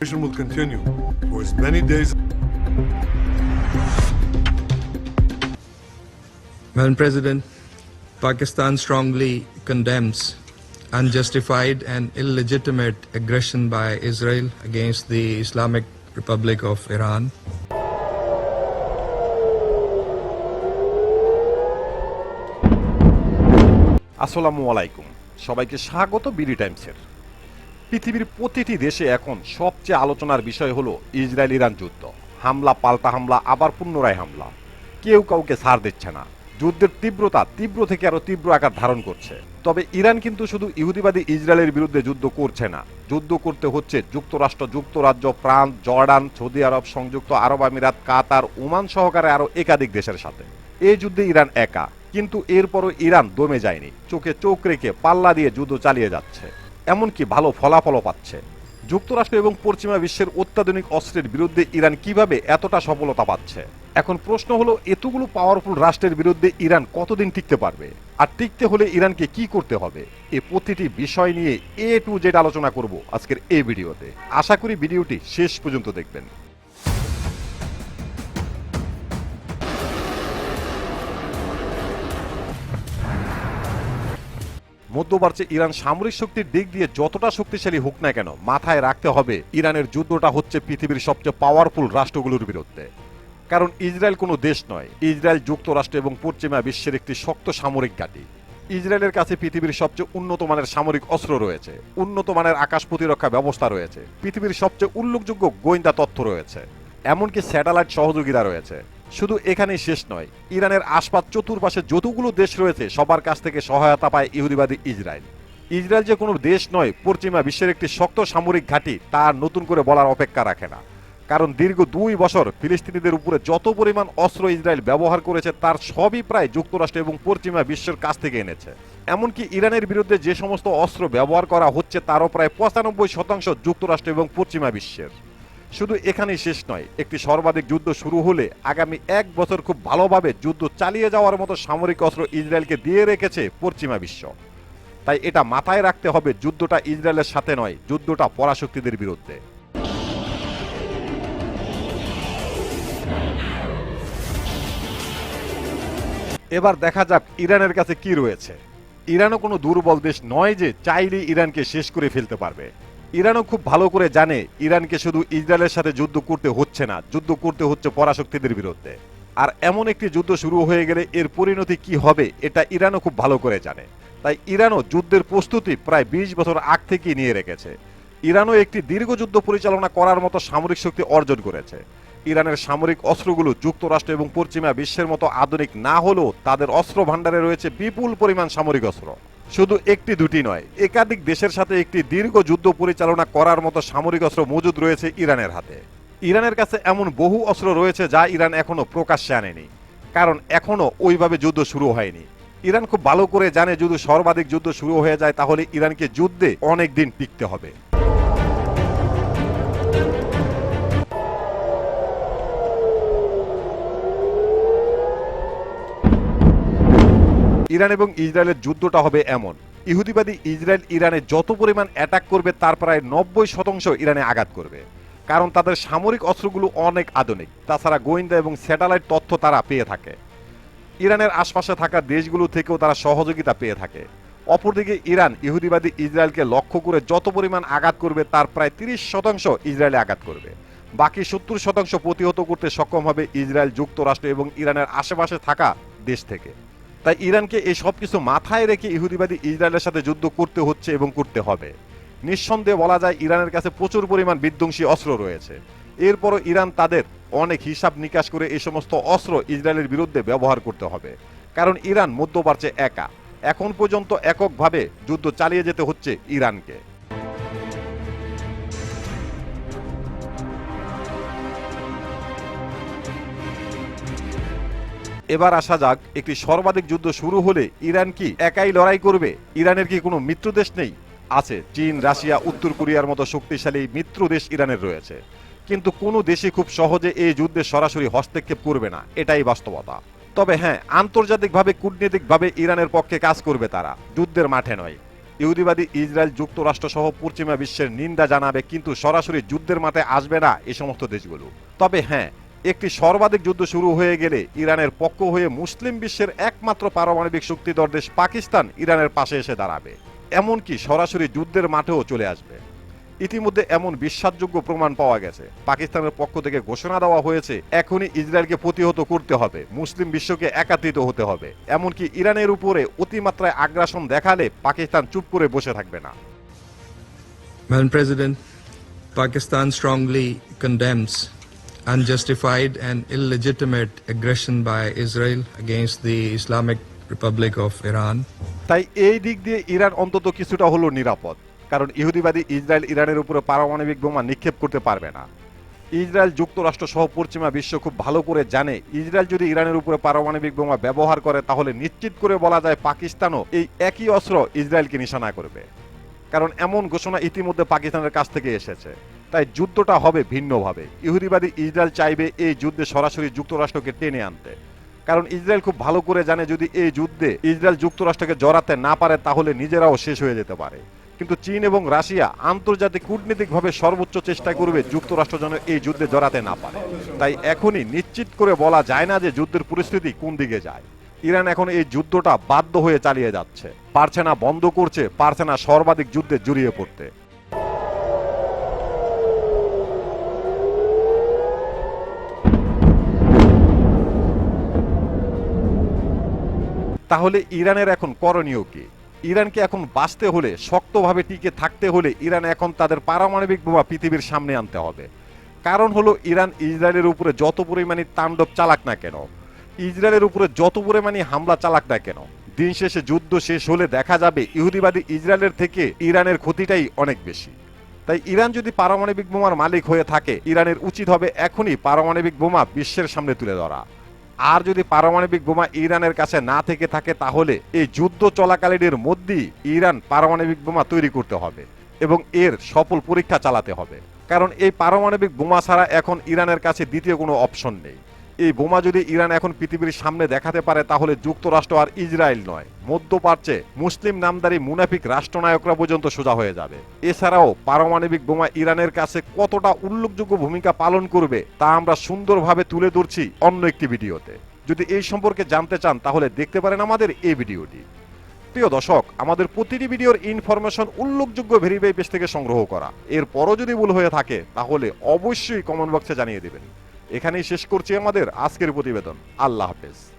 operation will continue for as many days Madam President, Pakistan strongly condemns unjustified and illegitimate aggression by Israel against the Islamic Republic of Iran. আসসালামু আলাইকুম সবাইকে স্বাগত BD টাইমসের পৃথিবীর প্রতিটি দেশে এখন সবচেয়ে আলোচনার বিষয় হলো ইসরায়েল ইরান যুদ্ধ। হামলা, পাল্টা হামলা, আবার পুনরায় হামলা। কেউ কাউকে ছাড় দিচ্ছে না। যুদ্ধের তীব্রতা তীব্র থেকে আরও তীব্র আকার ধারণ করছে। তবে ইরান কিন্তু শুধু ইহুদিবাদী ইসরায়েলের বিরুদ্ধে যুদ্ধ করছে না। যুদ্ধ করতে হচ্ছে যুক্তরাষ্ট্র, যুক্তরাজ্য, ফ্রান্স, জর্ডান, সৌদি আরব, সংযুক্ত আরব আমিরাত, কাতার, ওমান সহকারে আরও একাধিক দেশের সাথে। এই যুদ্ধে ইরান একা। কিন্তু এরপরও ইরান দমে যায়নি। চোখে চোখ রেখে পাল্লা দিয়ে যুদ্ধ চালিয়ে যাচ্ছে। এমনকি ভালো ফলাফলও পাচ্ছে। যুক্তরাষ্ট্র এবং পশ্চিমা বিশ্বের অত্যাধুনিক অস্ত্রের বিরুদ্ধে ইরান কীভাবে এতটা সফলতা পাচ্ছে? এখন প্রশ্ন হলো, এতগুলো পাওয়ারফুল রাষ্ট্রের বিরুদ্ধে ইরান কতদিন টিকতে পারবে? আর টিকতে হলে ইরানকে কি করতে হবে? এ প্রতিটি বিষয় নিয়ে এ টু জেড আলোচনা করব আজকের এই ভিডিওতে। আশা করি ভিডিওটি শেষ পর্যন্ত দেখবেন। মধ্যপ্রাচ্যে ইরান সামরিক শক্তির দিক দিয়ে যতটা শক্তিশালী হোক না কেন মাথায় রাখতে হবে, ইরানের যুদ্ধটা হচ্ছে পৃথিবীর সবচেয়ে পাওয়ারফুল রাষ্ট্রগুলোর বিরুদ্ধে। কারণ ইসরায়েল কোনো দেশ নয়, ইসরায়েল যুক্তরাষ্ট্র এবং পশ্চিমা বিশ্বের একটি শক্ত সামরিক ঘাঁটি। ইসরায়েলের কাছে পৃথিবীর সবচেয়ে উন্নত মানের সামরিক অস্ত্র রয়েছে, উন্নত মানের আকাশ প্রতিরক্ষা ব্যবস্থা রয়েছে, পৃথিবীর সবচেয়ে উল্লেখযোগ্য গোয়েন্দা তথ্য রয়েছে। এমনকি স্যাটেলাইট সহযোগিতা রয়েছে। শুধু এখানেই শেষ নয়, ইরানের আশপাশ চতুর্পাশে যতগুলো দেশ রয়েছে, সবার কাছ থেকে সহায়তা পায় ইহুদিবাদী ইসরায়েল। ইসরায়েল যে কোনো দেশ নয়, পশ্চিমা বিশ্বের একটি শক্ত সামরিক ঘাঁটি তার নতুন করে বলার অপেক্ষা রাখে না। কারণ দীর্ঘ দুই বছর ফিলিস্তিনিদের উপরে যত পরিমাণ অস্ত্র ইসরায়েল ব্যবহার করেছে, তার সবই প্রায় যুক্তরাষ্ট্র এবং পশ্চিমা বিশ্বের কাছ থেকে এনেছে। এমনকি ইরানের বিরুদ্ধে যে সমস্ত অস্ত্র ব্যবহার করা হচ্ছে, তারও প্রায় পঁচানব্বই শতাংশ যুক্তরাষ্ট্র এবং পশ্চিমা বিশ্বের। শুধু এখানেই শেষ নয়, একটি সর্বাধিক যুদ্ধ শুরু হলে আগামী এক বছর খুব ভালোভাবে যুদ্ধ চালিয়ে যাওয়ার মতো সামরিক অস্ত্র ইসরায়েলকে দিয়ে রেখেছে পশ্চিমা বিশ্ব। তাই এটা মাথায় রাখতে হবে, যুদ্ধটা ইসরায়েলের সাথে নয়, যুদ্ধটা পরাশক্তিদের বিরুদ্ধে। এবার দেখা যাক ইরানের কাছে কি রয়েছে। ইরানও কোনো দুর্বল দেশ নয় যে চাইলে ইরানকে শেষ করে ফেলতে পারবে। ইরানও খুব ভালো করে জানে ইরানকে শুধু ইসরায়েলের সাথে যুদ্ধ করতে হচ্ছে না, যুদ্ধ করতে হচ্ছে পরাশক্তিদের বিরুদ্ধে। আর এমন একটি যুদ্ধ শুরু হয়ে গেলে এর পরিণতি কি হবে, এটা ইরানও খুব ভালো করে জানে। তাই ইরানও যুদ্ধের প্রস্তুতি প্রায় বিশ বছর আগ থেকেই নিয়ে রেখেছে। ইরানও একটি দীর্ঘ যুদ্ধ পরিচালনা করার মতো সামরিক শক্তি অর্জন করেছে। ইরানের সামরিক অস্ত্রগুলো যুক্তরাষ্ট্র এবং পশ্চিমা বিশ্বের মতো আধুনিক না হলেও তাদের অস্ত্র ভাণ্ডারে রয়েছে বিপুল পরিমাণ সামরিক অস্ত্র। শুধু একটি দুটি নয়, একাধিক দেশের সাথে একটি দীর্ঘ যুদ্ধ পরিচালনা করার মতো সামরিক অস্ত্র মজুদ রয়েছে ইরানের হাতে। ইরানের কাছে এমন বহু অস্ত্র রয়েছে যা ইরান এখনও প্রকাশ্যে আনেনি, কারণ এখনও ওইভাবে যুদ্ধ শুরু হয়নি। ইরান খুব ভালো করে জানে যদি সর্বাধিক যুদ্ধ শুরু হয়ে যায়, তাহলে ইরানকে যুদ্ধে অনেক দিন টিকতে হবে। ইরান এবং ইসরায়েলের যুদ্ধটা হবে এমন। ইহুদিবাদী ইসরায়েল ইরানে যত পরিমাণ অ্যাটাক করবে, তার প্রায় নব্বই শতাংশ ইরানে আঘাত করবে। কারণ তাদের সামরিক অস্ত্রগুলো অনেক আধুনিক। তাছাড়া গোয়েন্দা এবং স্যাটেলাইট তথ্য তারা পেয়ে থাকে। ইরানের আশপাশে থাকা দেশগুলো থেকেও তারা সহযোগিতা পেয়ে থাকে। অপরদিকে ইরান ইহুদিবাদী ইসরায়েলকে লক্ষ্য করে যত পরিমাণ আঘাত করবে, তার প্রায় তিরিশ শতাংশ ইসরায়েলে আঘাত করবে। বাকি সত্তর শতাংশ প্রতিহত করতে সক্ষম হবে ইসরায়েল যুক্তরাষ্ট্র এবং ইরানের আশেপাশে থাকা দেশ থেকে। তাই ইরানকে এই সব কিছু মাথায় রেখে ইহুদিবাদী ইসরায়েলের সাথে যুদ্ধ করতে হচ্ছে এবং করতে হবে। নিঃসন্দেহে বলা যায়, ইরানের কাছে প্রচুর পরিমাণ বিধ্বংসী অস্ত্র রয়েছে। এরপরও ইরান তাদের অনেক হিসাব নিকাশ করে এই সমস্ত অস্ত্র ইসরায়েলের বিরুদ্ধে ব্যবহার করতে হবে। কারণ ইরান মধ্যপ্রাচ্যে একা। এখন পর্যন্ত এককভাবে যুদ্ধ চালিয়ে যেতে হচ্ছে ইরানকে। এবার আসা যাক, একটি সর্বাধিক যুদ্ধ শুরু হলে ইরান কি একাই লড়াই করবে? ইরানের কি কোনো মিত্র দেশ নেই? আছে চীন, রাশিয়া, উত্তর কোরিয়ার মতো শক্তিশালী মিত্র দেশ ইরানের রয়েছে। কিন্তু কোনো দেশই খুব সহজে এই যুদ্ধে সরাসরি হস্তক্ষেপ করবে না, এটাই বাস্তবতা। তবে হ্যাঁ আন্তর্জাতিকভাবে, কূটনীতিকভাবে ইরানের পক্ষে কাজ করবে তারা, যুদ্ধের মাঠে নয়। ইহুদিবাদী ইসরায়েল যুক্তরাষ্ট্র সহ পশ্চিমা বিশ্বের নিন্দা জানাবে, কিন্তু সরাসরি যুদ্ধের মাঠে আসবে না এ সমস্ত দেশগুলো। তবে হ্যাঁ একটি সর্বাধিক যুদ্ধ শুরু হয়ে গেলে ইরানের পক্ষ হয়ে মুসলিম বিশ্বের একমাত্র পারমাণবিক শক্তিধর দেশ পাকিস্তান ইরানের পাশে এসে দাঁড়াবে। এমনকি সরাসরি যুদ্ধের মাঠেও চলে আসবে। ইতিমধ্যে এমন বিশ্বাসযোগ্য প্রমাণ পাওয়া গেছে। পাকিস্তানের পক্ষ থেকে ঘোষণা দেওয়া হয়েছে এখনই ইসরায়েলকে প্রতিহত করতে হবে মুসলিম বিশ্বকে একাত্রিত হতে হবে। এমনকি ইরানের উপরে অতিমাত্রায় আগ্রাসন দেখালে পাকিস্তান চুপ করে বসে থাকবে না। Madam President, Pakistan strongly condemns unjustified and illegitimate aggression by Israel against the Islamic Republic of Iran. তাই এই দিক দিয়ে ইরান অন্তত কিছুটা হলো নিরাপদ, কারণ ইহুদিবাদী ইসরায়েল ইরানের উপরে পারমাণবিক বোমা নিক্ষেপ করতে পারবে না। ইসরায়েল যুক্তরাষ্ট্র সহ পশ্চিমা বিশ্ব খুব ভালো করে জানে, ইসরায়েল যদি ইরানের উপরে পারমাণবিক বোমা ব্যবহার করে, তাহলে নিশ্চিত করে বলা যায় পাকিস্তানও এই একই অস্ত্র ইসরায়েলকে নিশানা করবে। কারণ এমন ঘোষণা ইতিমধ্যে পাকিস্তানের কাছ থেকে এসেছে। তাই যুদ্ধটা হবে ভিন্নভাবে। ইহুদিবাদী ইসরায়েল চাইবে এই যুদ্ধে সরাসরি যুক্তরাষ্ট্রকে টেনে আনতে। কারণ ইসরায়েল খুব ভালো করে জানে যদি এই যুদ্ধে ইসরায়েল যুক্তরাষ্ট্রকে জড়াতে না পারে, তাহলে নিজেরাও শেষ হয়ে যেতে পারে। কিন্তু চীন এবং রাশিয়া আন্তর্জাতিক কূটনীতিকভাবে সর্বোচ্চ চেষ্টা করবে যুক্তরাষ্ট্র যেন এই যুদ্ধে জড়াতে না পারে। তাই এখনই নিশ্চিত করে বলা যায় না যে যুদ্ধের পরিস্থিতি কোন দিকে যায়। ইরান এখন এই যুদ্ধটা বাধ্য হয়ে চালিয়ে যাচ্ছে। পারছে না বন্ধ করছে, পারছে না সর্বাধিক যুদ্ধে জড়িয়ে পড়তে। তাহলে ইরানের এখন করণীয় কি? ইরানকে এখন বাঁচতে হলে, শক্তভাবে টিকে থাকতে হলে ইরান এখন তাদের পারমাণবিক বোমা পৃথিবীর সামনে আনতে হবে। কারণ হলো, ইরান ইসরায়েলের উপরে যত পরিমাণে তাণ্ডব চালাক না কেন, ইসরায়েলের উপরে যত পরিমাণে হামলা চালাক না কেন, দিন শেষে যুদ্ধ শেষ হলে দেখা যাবে ইহুদিবাদী ইসরায়েলের থেকে ইরানের ক্ষতিটাই অনেক বেশি। তাই ইরান যদি পারমাণবিক বোমার মালিক হয়ে থাকে, ইরানের উচিত হবে এখনই পারমাণবিক বোমা বিশ্বের সামনে তুলে ধরা। আর যদি পারমাণবিক বোমা ইরানের কাছে না থেকে থাকে, তাহলে এই যুদ্ধ চলাকালীনের মধ্যেই ইরান পারমাণবিক বোমা তৈরি করতে হবে এবং এর সফল পরীক্ষা চালাতে হবে। কারণ এই পারমাণবিক বোমা ছাড়া এখন ইরানের কাছে দ্বিতীয় কোনো অপশন নেই। এই বোমা যদি ইরান এখন পৃথিবীর সামনে দেখাতে পারে, তাহলে যুক্তরাষ্ট্র আর ইসরায়েল নয়। মধ্যপ্রাচ্যে মুসলিম নামদারি মুনাফিক রাষ্ট্রনায়করা পর্যন্ত সোজা হয়ে যাবে। এছাড়াও পারমাণবিক বোমা ইরানের কাছে কতটা উল্লেখযোগ্য ভূমিকা পালন করবে, তা আমরা সুন্দরভাবে তুলে ধরছি অন্য একটি ভিডিওতে। যদি এই সম্পর্কে জানতে চান, তাহলে দেখতে পারেন আমাদের এই ভিডিওটি। প্রিয় দর্শক, আমাদের প্রতিটি ভিডিওর ইনফরমেশন উল্লেখযোগ্য ভেরিফাই পেজ থেকে সংগ্রহ করা। এরপরও যদি ভুল হয়ে থাকে, তাহলে অবশ্যই কমেন্ট বক্সে জানিয়ে দেবেন। এখানেই শেষ করছি আমাদের আজকের প্রতিবেদন। আল্লাহ হাফেজ।